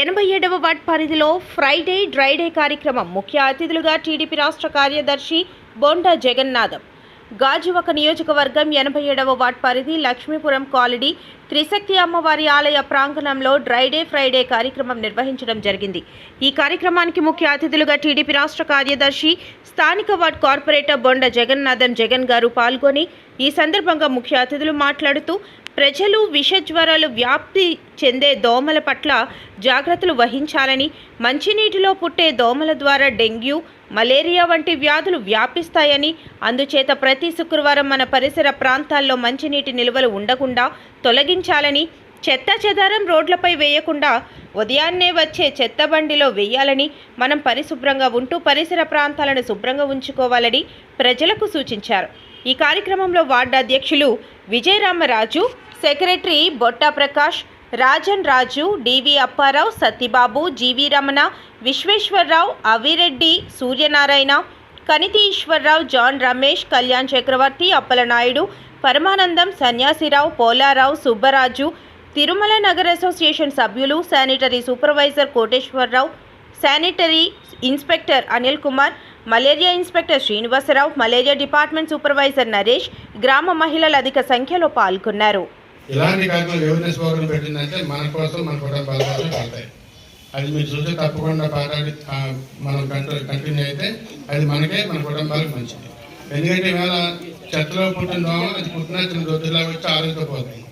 ఎనభై ఏడవ వార్డ్ పరిధిలో ఫ్రైడే డ్రైడే కార్యక్రమం ముఖ్య అతిథులుగా టీడీపీ రాష్ట్ర కార్యదర్శి బొండా జగన్నాథం. గాజువక నియోజకవర్గం ఎనభై ఏడవ వార్డ్ పరిధి లక్ష్మీపురం కాలనీ త్రిశక్తి అమ్మవారి ఆలయ ప్రాంగణంలో డ్రైడే ఫ్రైడే కార్యక్రమం నిర్వహించడం జరిగింది. ఈ కార్యక్రమానికి ముఖ్య అతిథులుగా టీడీపీ రాష్ట్ర కార్యదర్శి స్థానిక వార్డ్ కార్పొరేటర్ బొండ జగన్నాథం జగన్ గారు పాల్గొని ఈ సందర్భంగా ముఖ్య అతిథులు మాట్లాడుతూ ప్రజలు విషజ్వరాలు వ్యాప్తి చెందే దోమల పట్ల జాగ్రత్తలు వహించాలని మంచినీటిలో పుట్టే దోమల ద్వారా డెంగ్యూ మలేరియా వంటి వ్యాధులు వ్యాపిస్తాయని అందుచేత ప్రతి శుక్రవారం మన పరిసర ప్రాంతాల్లో మంచినీటి నిల్వలు ఉండకుండా తొలగించాలని చెత్త చెదారం రోడ్లపై వేయకుండా ఉదయాన్నే వచ్చే చెత్త బండిలో వేయాలని మనం పరిశుభ్రంగా ఉంటూ పరిసర ప్రాంతాలను శుభ్రంగా ఉంచుకోవాలని ప్రజలకు సూచించారు. ఈ కార్యక్రమంలో వార్డు అధ్యక్షులు Vijayaramaraju secretary Botta Prakash Rajan Raju DV Apparao Satyababu GV Ramana Visweswararao Avireddy Suryanarayana Kaniti Eswararao John Ramesh Kalyan Chakravarthy Appalanaidu Paramanandam Sanyasirao Polarao Subbaraju Tirumala Nagar association సభ్యులు sanitary supervisor Koteswararao sanitary inspector Anil Kumar malaria inspector Srinivasarao malaria department supervisor Naresh గ్రామ మహిళలు అధిక సంఖ్యలో పాల్గొన్నారు. ఇలాంటి కార్యక్రమాలు awareness programme పెట్టిందంటే మన కోసం మన కుటుంబాల కోసం పడతాయి అది మీరు చూస్తే తప్పకుండా పాటాడి మనం కంట్రోల్ కంటిన్యూ అయితే అది మనకే మన కుటుంబాలకు మంచిది. ఎందుకంటే ఇవాళ చెత్తలో పుట్టిన దోమ అది పుట్టిన చిన్న దొద్దులా వచ్చి ఆరోగ్యపోతాయి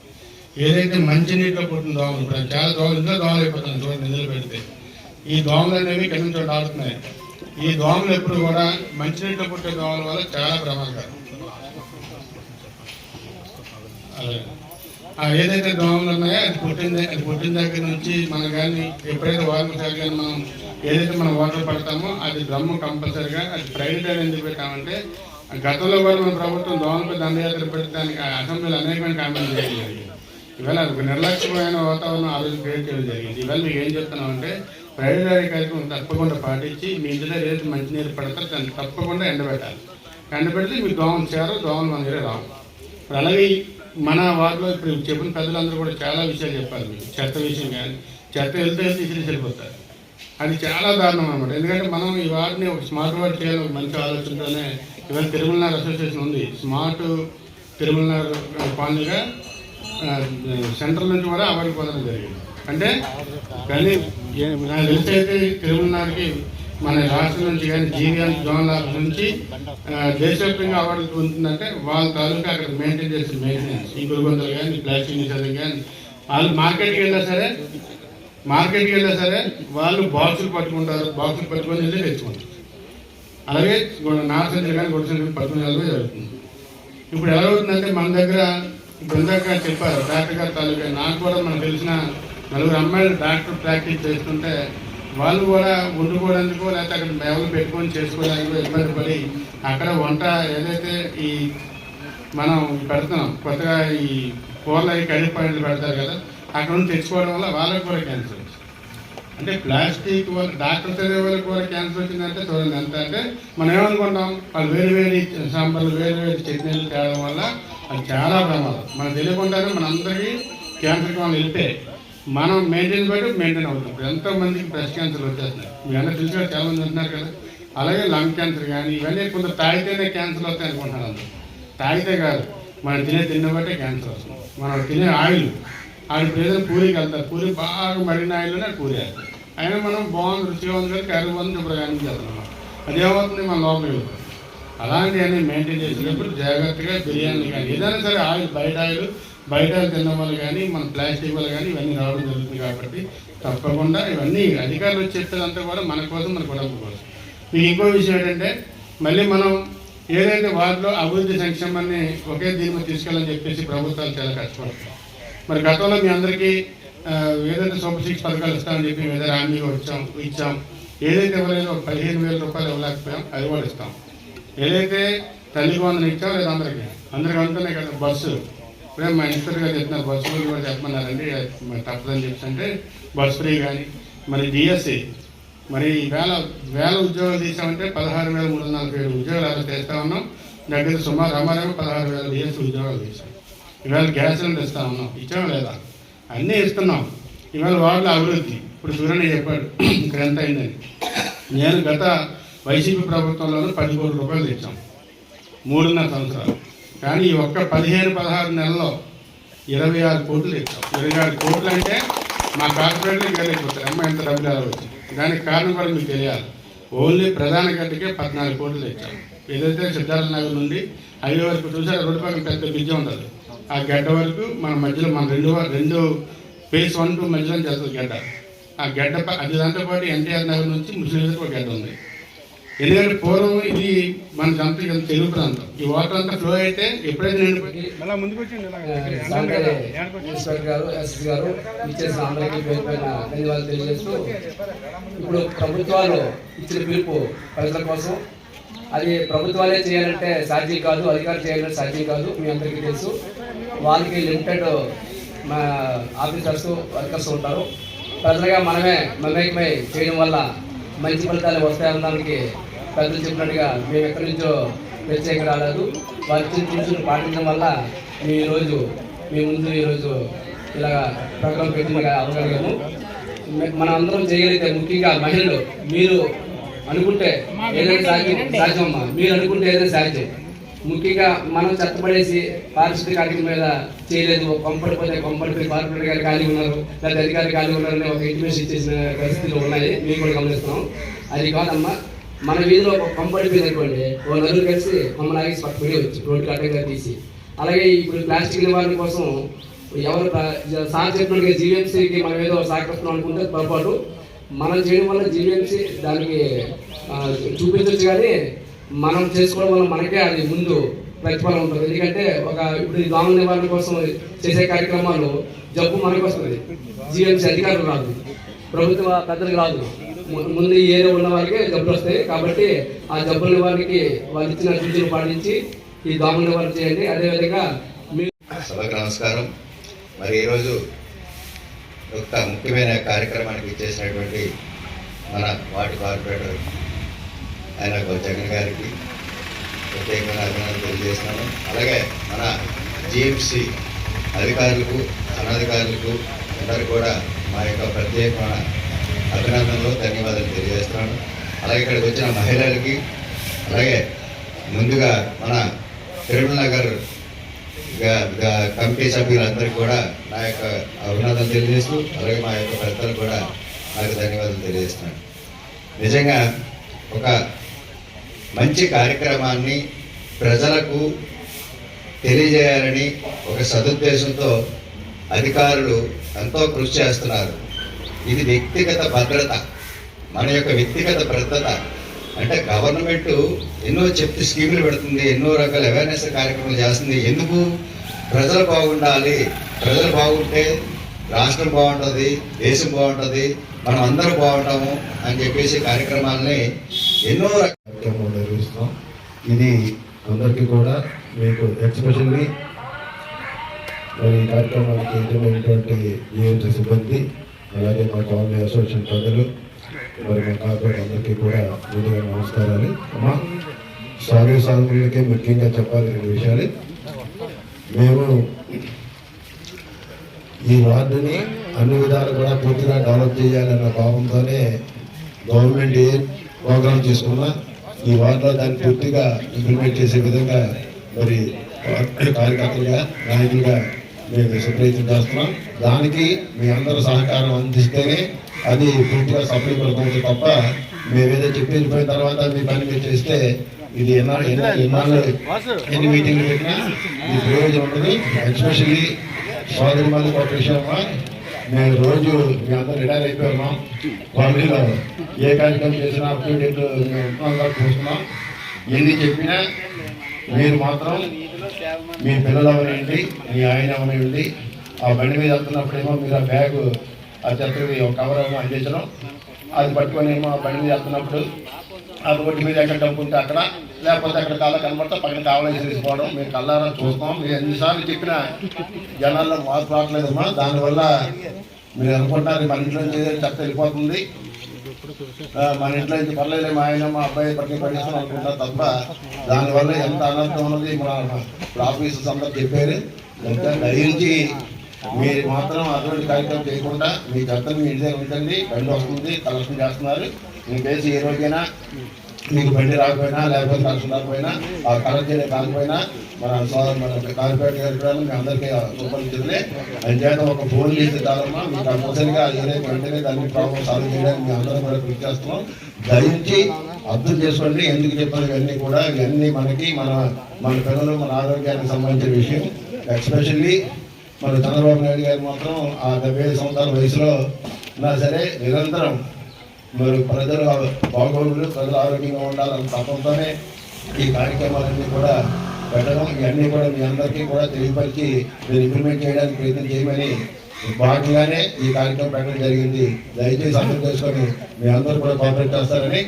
ఏదైతే మంచి నీటిలో పుట్టిన దోమలు ఇప్పుడు చాలా దోమలు ఇంట్లో దోమలు అయిపోతుంది చూడండి నిధులు పెడితే. ఈ దోమలు అనేవి కింద చోట ఆడుతున్నాయి ఈ దోమలు ఎప్పుడు కూడా మంచినీటిలో పుట్టే దోమల వల్ల చాలా ప్రమాదకరం. అలాగే ఏదైతే దోమలు ఉన్నాయో అది పుట్టిన అది పుట్టిన దగ్గర నుంచి మన కానీ ఎప్పుడైతే వాటర్ కానీ మనం ఏదైతే మనం వాటర్ పడతామో అది డ్రమ్ము కంపల్సరిగా అది ప్రైవేట్ అని ఎందుకు పెట్టామంటే గతంలో కూడా మన ప్రభుత్వం దోమలపై దండయాత్ర పెట్టి దానికి అసెంబ్లీలో అనేకమైన కామెంట్లు జరిగింది. ఇవాళ ఒక నిర్లక్ష్యమైన వాతావరణం ఆ రోజు క్రియేట్ చేయడం జరిగింది. ఇవాళ మీకు ఏం చెప్తున్నామంటే ప్రైవేట్ కార్యక్రమం తప్పకుండా పాటించి మీ ఇంటి దగ్గర ఏదైతే మంచినీరు పడతారో దాన్ని తప్పకుండా ఎండబెట్టాలి. ఎండబెడితే మీకు దోమలు చేరు దోమలు మన దగ్గర రావు. అలాగే మన వార్డులో ఇప్పుడు చెప్పిన పెద్దలందరూ కూడా చాలా విషయాలు చెప్పారు మీకు. చెత్త విషయం కానీ చెత్త వెళ్తే వెళ్తే ఇసిరి వెళ్ళిపోతారు అది చాలా దారుణం అనమాట ఎందుకంటే మనం ఈ వార్డుని ఒక స్మార్ట్ వార్డ్ చేయాలని ఒక మంచి ఆలోచనతోనే ఇవాళ తిరుమలనార్ అసోసియేషన్ ఉంది. స్మార్ట్ తిరుమలనార్ కాలనీగా సెంట్రల్ నుంచి కూడా అవార్డు పొందడం జరిగింది. అంటే కానీ నాకు తెలిసి అయితే తిరుమలనార్కి మన రాష్ట్రం నుంచి కానీ జీవీఎల్ జోన్ల నుంచి దేశవ్యాప్తంగా అవార్డు పొందుతుందంటే వాళ్ళ తాలూకా అక్కడ మెయింటైన్ చేసిన మెయింటెనెన్స్ ఈ గురుగుందలు కానీ ప్లాస్టిక్ నిషేధం కానీ వాళ్ళు మార్కెట్కి వెళ్ళినా సరే మార్కెట్కి వెళ్ళినా సరే వాళ్ళు బాక్సులు పట్టుకుంటారు. బాక్సులు పట్టుకొని వెళ్ళి తెచ్చుకుంటారు. అలాగే నార్సెంటర్ కానీ గుడిసెంటర్ పట్టుకుని వెళ్ళడం జరుగుతుంది. ఇప్పుడు ఎలా అవుతుందంటే మన దగ్గర ఇందాక చెప్పారు డాక్టర్ గారు తాలూకా నాకు కూడా మనకు తెలిసిన నలుగురు అమ్మాయిలు డాక్టర్ ప్రాక్టీస్ చేస్తుంటే వాళ్ళు కూడా వండుకోవడానికో లేకపోతే అక్కడ మేవలు పెట్టుకొని చేసుకోవడానికి ఇబ్బంది పడి అక్కడ వంట ఏదైతే ఈ మనం పెడుతున్నాం కొత్తగా ఈ కూరలు అవి కర్రీ పాయింట్లు పెడతారు కదా అక్కడ నుంచి తెచ్చుకోవడం వల్ల వాళ్ళకి కూడా క్యాన్సర్ వచ్చింది. అంటే ప్లాస్టిక్ వల్ల డాక్టర్ చదివే వాళ్ళకి కూడా క్యాన్సర్ వచ్చిందంటే చూడండి ఎంత అంటే మనం ఏమనుకుంటాం వాళ్ళు వేరు వేరు సాంబార్లు వేరు వేరు చట్నీలు తేవడం వల్ల అది చాలా ప్రమాదం. మనం తెలియకుండానే మనందరికీ క్యాన్సర్కి వాళ్ళు వెళ్తే మనం మెయింటైన్ బట్టి మెయింటైన్ అవుతాం. ఎంతో మందికి బ్రెస్ట్ క్యాన్సర్ వచ్చేస్తున్నాయి. మీ అన్న తెలిసి చాలా మంది ఉంటున్నారు కదా. అలాగే లంగ్ క్యాన్సర్ కానీ ఇవన్నీ కొంత తాగితేనే క్యాన్సర్ వస్తాయి అనుకుంటున్నారు అందరూ. తాగితే కాదు మనం తినే తిన్న బట్టే క్యాన్సర్ వస్తుంది. మనం తినే ఆయిల్ ఆవిడ ఇప్పుడు ఏదైనా పూరికి వెళ్తారు. పూరి బాగా మడిన ఆయిల్లోనే పూరి వేస్తారు అయినా మనం బాగుంది రుచిగా ఉంది కానీ కర్రీ బాగుంది ఇప్పుడు కానీ చేస్తున్నాం అదేమవుతుంది మన లోపలికి వెళ్తాం. అలాంటివన్నీ మెయింటైన్ చేసినప్పుడు జాగ్రత్తగా బిర్యానీ కానీ ఏదైనా సరే ఆయిల్ బయట ఆయిల్ బయట ఆయిల్ తినడం వల్ల కానీ మన ప్లాస్టిక్ వల్ల కానీ ఇవన్నీ రావడం జరుగుతుంది కాబట్టి తప్పకుండా ఇవన్నీ అధికారులు చెప్పేదంతా కూడా మన కోసం మన కుటుంబం కోసం. మీకు ఇంకో విషయం ఏంటంటే మళ్ళీ మనం ఏదైతే వారిలో అభివృద్ధి సంక్షేమాన్ని ఒకే దీని తీసుకెళ్ళని చెప్పేసి ప్రభుత్వాలు చాలా కష్టపడతాయి మరి గతంలో మీ అందరికీ ఏదైతే సూపర్ సిక్స్ పథకాలు ఇస్తామని చెప్పి ఏదైనా హామీగా వచ్చాం ఇచ్చాం ఏదైతే ఇవ్వలేదో ఒక పదిహేను వేల రూపాయలు ఇవ్వలేకపోయాం అది కూడా ఇస్తాం. ఏదైతే తల్లికి వందలు ఇచ్చాం లేదా అందరికీ? అందరికి అందుతున్నాయి కదా బస్సు. ఇప్పుడే మా ఇన్స్పెక్టర్ గారు చెప్తున్నారు బస్సు కూడా చెప్పమన్నారండి. తప్పదని చెప్పి అంటే బస్ ఫ్రీ కానీ మరి డిఎస్సి మరి వేల వేల ఉద్యోగాలు తీసామంటే పదహారు వేల మూడు వందల నలభై ఏడు ఉద్యోగాలు అలా చేస్తా ఉన్నాం. దగ్గర సుమారు అమరేమో పదహారు వేల డిఎస్సి ఉద్యోగాలు తీసాం. ఇవాళ గ్యాస్ సిలిండర్ ఇస్తా ఉన్నాం. ఇచ్చాం లేదా? అన్నీ ఇస్తున్నాం. ఇవాళ వాళ్ళ అభివృద్ధి. ఇప్పుడు సూర్యని చెప్పాడు ఇక్కడ ఎంత అయిందని. నేను గత వైసీపీ ప్రభుత్వంలో పది కోట్ల రూపాయలు తెచ్చాం. మూడున్నర సంవత్సరాలు. కానీ ఈ ఒక్క పదిహేను పదహారు నెలల్లో ఇరవై ఆరు కోట్లు తెచ్చాం. ఇరవై ఆరు కోట్లు అంటే మా కార్పొరేట్లు గెలిచిపోతారు అమ్మ ఎంత డబ్బులు వచ్చింది? దానికి కారణం కూడా మీకు తెలియాలి. ఓన్లీ ప్రధాన గడ్డకే పద్నాలుగు కోట్లు తెచ్చాం. ఏదైతే సిద్ధార్థ నగర్ నుండి హైవే వరకు చూసారు రోడ్డు పక్కన పెద్ద బ్రిడ్జ్ ఉండదు ఆ గడ్డ వరకు మన మధ్యలో మన రెండు రెండు ఫేస్ వన్ టూ మధ్యలో చేస్తుంది గడ్డ. ఆ గడ్డ ప- అది దాంతో పాటు ఎన్టీఆర్ నగర్ నుంచి ముస్లిం ఒక గడ్డ ఉంది. ఎందుకంటే పూర్వం ఇది మన జంత తెలుగు ప్రాంతం. ఈ వాటర్ అంతా ఫ్లో అయితే ఎప్పుడైతే గారు ఎస్పీ గారు ఇచ్చేసిన అందరికీ పేరు పైన ధన్యవాదాలు తెలియజేస్తూ ఇప్పుడు ప్రభుత్వాలు ఇచ్చిన పిలుపు ప్రజల కోసం. అది ప్రభుత్వాలే చేయాలంటే సాధ్యం కాదు అధికారులు చేయాలంటే సాధ్యం కాదు మీ అందరికీ తెలుసు. వాళ్ళకి లిమిటెడ్ మా ఆఫీసర్స్ వర్కర్స్ ఉంటారు. ప్రజలుగా మనమే మమేకమై చేయడం వల్ల మంచి ఫలితాలు వస్తాయనడానికి పెద్దలు చెప్పినట్టుగా మేము ఎక్కడి నుంచో ప్రత్యేక రాలేదు. వారి ఇచ్చిన పాటించడం వల్ల మేము ఈరోజు మీ ముందు ఈరోజు ఇలా ప్రోగ్రాం పెట్టిన అవగలిగాము. మన మనం అందరం చేయగలిగితే ముఖ్యంగా మహిళలు మీరు అనుకుంటే ఏదైనా సాధ్యం సాధ్యమమ్మా. మీరు అనుకుంటే ఏదైనా సాధ్యం. ముఖ్యంగా మనం చెత్తపడేసి పారిశుద్ధ్య కార్యక్రమం మీద చేయలేదు. కొంపడిపోతే కొంపడిపోయి కార్పొరేట్ గారు ఖాళీ ఉన్నారు. లేదా అధికారులు ఖాళీ ఉన్నారని ఒక ఇంటిమేషన్ ఇచ్చేసిన పరిస్థితులు ఉన్నాయి. మేము కూడా గమనిస్తున్నాం. అది కాదమ్మా. మన వీధిలో ఒక కొంపడిపోయింది అనుకోండి ఓ నలుగురు కలిసి మమ్మల్ని ఆగి పట్టుకుని వచ్చి రోడ్డు అడ్డంగా తీసి. అలాగే ఇప్పుడు ప్లాస్టిక్ నివారణ కోసం ఎవరు సార్ చెప్పినట్టుగా జీవీఎంసీకి మనం ఏదో సహకరిస్తున్నాం అనుకుంటే పొరపాటు. మనం చేయడం వల్ల జీవీఎంసీ దానికి చూపించవచ్చు కానీ మనం చేసుకోవడం వల్ల మనకే అది ముందు ప్రతిఫలం ఉంటుంది. ఎందుకంటే ఒక ఇప్పుడు ఈ దోమల నివారణ కోసం చేసే కార్యక్రమాలు జబ్బు మనకు వస్తుంది జీవీఎంసీ అధికారులు రాదు. ప్రభుత్వ పెద్దలకు రాదు. ముందు ఈ ఏరియా ఉన్న వారికి జబ్బులు వస్తాయి. కాబట్టి ఆ జబ్బుల వారికి వాళ్ళు ఇచ్చిన సూచనలు పాటించి ఈ దోమల వారు చేయండి. అదేవిధంగా మీ సభకు నమస్కారం. మరి ఈరోజు ఒక ముఖ్యమైన కార్యక్రమానికి ఇచ్చేసినటువంటి మన వాటి కార్పొరేటర్ ఆయన జగన్ గారికి ప్రత్యేకమైన అభినందనలు తెలియజేస్తున్నాను. అలాగే మన జిఎంసి అధికారులకు అనధికారులకు అందరూ కూడా మా యొక్క ప్రత్యేకమైన అభినందనలు ధన్యవాదాలు తెలియజేస్తున్నాను. అలాగే ఇక్కడికి వచ్చిన మహిళలకి అలాగే ముందుగా మన తిరుమల నగర్ కమిటీ సభ్యులందరికీ కూడా నా యొక్క అభినందనలు తెలియజేస్తూ అలాగే మా యొక్క పెద్దలు కూడా నాకు ధన్యవాదాలు తెలియజేస్తున్నాను. నిజంగా ఒక మంచి కార్యక్రమాన్ని ప్రజలకు తెలియజేయాలని ఒక సదుద్దేశంతో అధికారులు ఎంతో కృషి చేస్తున్నారు. ఇది వ్యక్తిగత భద్రత. మన యొక్క వ్యక్తిగత భద్రత. అంటే గవర్నమెంట్ ఎన్నో చెప్తే స్కీములు పెడుతుంది ఎన్నో రకాల అవేర్నెస్ కార్యక్రమాలు చేస్తుంది. ఎందుకు? ప్రజలు బాగుండాలి. ప్రజలు బాగుంటే రాష్ట్రం బాగుంటుంది దేశం బాగుంటుంది మనం అందరూ బాగుంటాము అని చెప్పేసి కార్యక్రమాలని ఎన్నో రకాల నిర్వహిస్తాం. ఇది అందరికీ కూడా మీకు ఎక్స్పెషల్లీ మరి కార్యక్రమానికి యజమైనటువంటి ఏఎంసీ సిబ్బంది అలాగే మా కాలనీ అసోసియేషన్ ప్రజలు మరి మా కార్పొరేట్ అందరికీ కూడా ముందుగా నమస్కారాలు. అమ్మా సాగు సాగులకే ముఖ్యంగా చెప్పాలి రెండు విషయాలు. మేము ఈ వార్డుని అన్ని విధాలు కూడా పూర్తిగా డెవలప్ చేయాలన్న భావంతోనే గవర్నమెంట్ ఏ ప్రోగ్రామ్ చేసుకున్నా ఈ వార్డులో దాన్ని పూర్తిగా ఇంప్లిమెంట్ చేసే విధంగా మరి కార్యకర్తలుగా నాయకులుగా మేము ప్రయత్నం చేస్తున్నాం. దానికి మీ అందరూ సహకారం అందిస్తేనే అది పూర్తిగా సఫలం పడుతుంది తప్ప మేమేదో చెప్పి వెళ్ళిపోయిన తర్వాత మీ పని మీరు చేస్తే ఇది ఎన్నా ఎన్న ఎన్నాళ్ళు ఎన్ని మీటింగ్లు పెట్టినా ఇది ప్రయోజనం ఉండదు. ఎస్పెషల్లీ సోదరి మళ్ళీ ఒక విషయం అమ్మా, మేము రోజు మీ అందరూ రిటైర్ అయిపోయినాం కాలనీలో ఏ కార్యక్రమం చేసినా అప్డేట్ చూస్తున్నాం. ఎన్ని చెప్పినా మీరు మాత్రం మీ పిల్లలు అవనండి మీ ఆయన అవనండి ఆ బండి మీద వెళ్తున్నప్పుడేమో మీరు ఆ బ్యాగ్ ఆ చెత్తకి కవర్ ఏమో అందించడం. అది పట్టుకొని ఏమో ఆ బండి మీద వెళ్తున్నప్పుడు ఆ రోడ్డు మీద ఎక్కడ డబ్బు ఉంటే అక్కడ లేకపోతే అక్కడ కళ్ళ కనబడితే పక్కన కావాలని తీసుకోవడం మీరు కళ్ళారా చూస్తాం. మీరు ఎన్నిసార్లు చెప్పినా జనాల్లో మార్పు రావట్లేదమ్మా. దానివల్ల మీరు అనుకుంటున్నారు మన ఇంట్లో చెత్త వెళ్ళిపోతుంది. మన ఇంట్లో నుంచి పర్లేదు మా ఆయన మా అబ్బాయి పట్టుకుని పడేస్తాం అనుకుంటారు తప్ప దానివల్ల ఎంత అనర్థం ఉన్నది మన ఆఫీసర్స్ అందరూ చెప్పారు. ఎంత దయించి మీరు మాత్రం అటువంటి కార్యక్రమం చేయకుండా మీ చెత్తను మీ ఇంటి దగ్గర ఉంచండి బండి వస్తుంది కలెక్షన్ చేస్తున్నారు. మీ కేసు ఏ రోజైనా మీకు బండి రాకపోయినా లేకపోతే కలెక్షన్ రాకపోయినా ఆ కలెక్ట్ చేయడం కాకపోయినా మన మన కార్పొరేట్ గారి కూడా మీ అందరికీ సుపరిచితులే అంచేత ఒక ఫోన్ చేసి చాలమ్మా మీకు కంపల్సరీగా ఏదైతే వెంటనే దాన్ని ప్రాబ్లం సాల్వ్ చేయడానికి మీ అందరం కూడా కృషి చేస్తున్నాం. దయించి అర్థం చేసుకోండి ఎందుకు చెప్పారు ఇవన్నీ కూడా. ఇవన్నీ మనకి మన మన పిల్లలు మన ఆరోగ్యానికి సంబంధించిన విషయం. ఎక్స్పెషల్లీ మన చంద్రబాబు నాయుడు గారు మాత్రం ఆ డెబ్బై సంవత్సరాల వయసులో ఉన్నా సరే నిరంతరం మరి ప్రజలు బాగోగులు ప్రజలు ఆరోగ్యంగా ఉండాలని తప్పంతోనే ఈ కార్యక్రమాలన్నీ కూడా పెట్టడం. ఇవన్నీ కూడా మీ అందరికీ కూడా తెలియపరిచి మీరు ఇంప్లిమెంట్ చేయడానికి ప్రయత్నం చేయమని భాగంగానే ఈ కార్యక్రమం పెట్టడం జరిగింది. దయచేసి అర్థం చేసుకొని మీ అందరూ కూడా కోఆపరేట్ చేస్తారని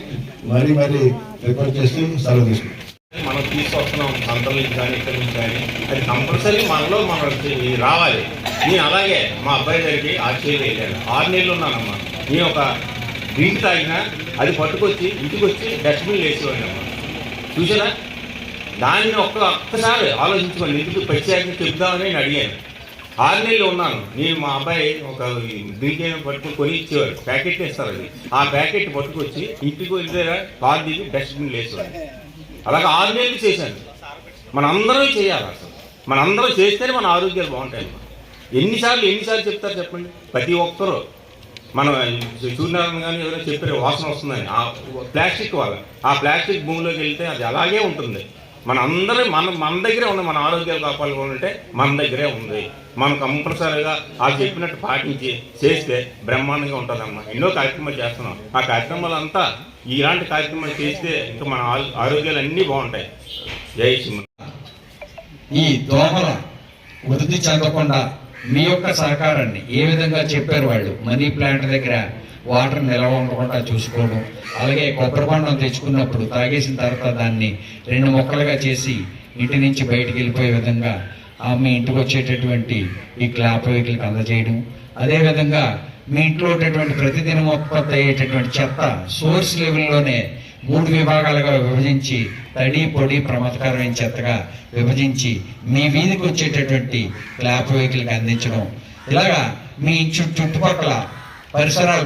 మరీ మరీ రిక్వెస్ట్ చేస్తూ సెలవు తీసుకుంటాం మనం తీసుకొస్తున్నాం సంతల కానీ ఇక్కడి నుంచి కానీ. అది కంపల్సరీ మనలో మనకి రావాలి. నేను అలాగే మా అబ్బాయి దగ్గరికి ఆశ్చర్యం వెళ్ళాను ఆరు నెలలు ఉన్నానమ్మా. నేను ఒక డ్రింక్ తాగినా అది పట్టుకొచ్చి ఇంటికి వచ్చి డస్ట్బిన్ అమ్మ. చూసారా దాన్ని ఒక్క ఒక్కసారి ఆలోచించుకోండి. ఇంటికి ప్రత్యేకంగా చెప్దామని నేను అడిగాను. ఆరు నెలలు ఉన్నాను. నేను మా అబ్బాయి ఒక డ్రింక్ పట్టుకుని కొని ఇచ్చేవాడు ప్యాకెట్ వేస్తారు అది. ఆ ప్యాకెట్ పట్టుకొచ్చి ఇంటికి వెళ్ళారా కార్ దిగి డస్ట్బిన్ వేసేవాడు. అలాగే ఆరు నెలలు చేశాను. మనందరం చేయాలి అసలు. మనందరం చేస్తేనే మన ఆరోగ్యాలు బాగుంటాయి ఎన్నిసార్లు ఎన్నిసార్లు చెప్తారు చెప్పండి? ప్రతి ఒక్కరూ. మనం సూర్యనారాయణ కానీ ఎవరైనా చెప్పే వాసన వస్తుందని ఆ ప్లాస్టిక్ వల్ల. ఆ ప్లాస్టిక్ భూమిలోకి వెళ్తే అది అలాగే ఉంటుంది. మన అందరం మన మన దగ్గరే ఉంది. మన ఆరోగ్యాలు కాపాడుకోవాలంటే మన దగ్గరే ఉంది. మనం కంపల్సరీగా అది చెప్పినట్టు పాటించి చేస్తే బ్రహ్మాండంగా ఉంటుందమ్మా. ఎన్నో కార్యక్రమాలు చేస్తున్నాం. ఆ కార్యక్రమాలు అంతా ఇలాంటి కార్యక్రమాలు చేస్తే ఇంకా మన ఆరోగ్యాలు అన్నీ బాగుంటాయి. జై సింహ ఈ దోమల వృద్ధి చెందకుండా మీ యొక్క సహకారాన్ని ఏ విధంగా చెప్పారు వాళ్ళు? మనీ ప్లాంట్ దగ్గర వాటర్ నిల్వ ఉండకుండా చూసుకోవడం అలాగే కొబ్బరి బొండం తెచ్చుకున్నప్పుడు తాగేసిన తర్వాత దాన్ని రెండు మొక్కలుగా చేసి ఇంటి నుంచి బయటికి వెళ్ళిపోయే విధంగా ఆ మీ ఇంటికి వచ్చేటటువంటి ఈ క్లాప్ వీటికి అందజేయడం. అదేవిధంగా మీ ఇంట్లో ఉండేటువంటి ప్రతిదినం ఉత్పత్తి అయ్యేటటువంటి చెత్త సోర్స్ లెవెల్లోనే మూడు విభాగాలుగా విభజించి తడి పొడి ప్రమాదకరమైన చెత్తగా విభజించి మీ వీధికి వచ్చేటటువంటి క్లాప్ వెహికల్కి అందించడం. ఇలాగా మీ చుట్టూ చుట్టుపక్కల పరిసరాలు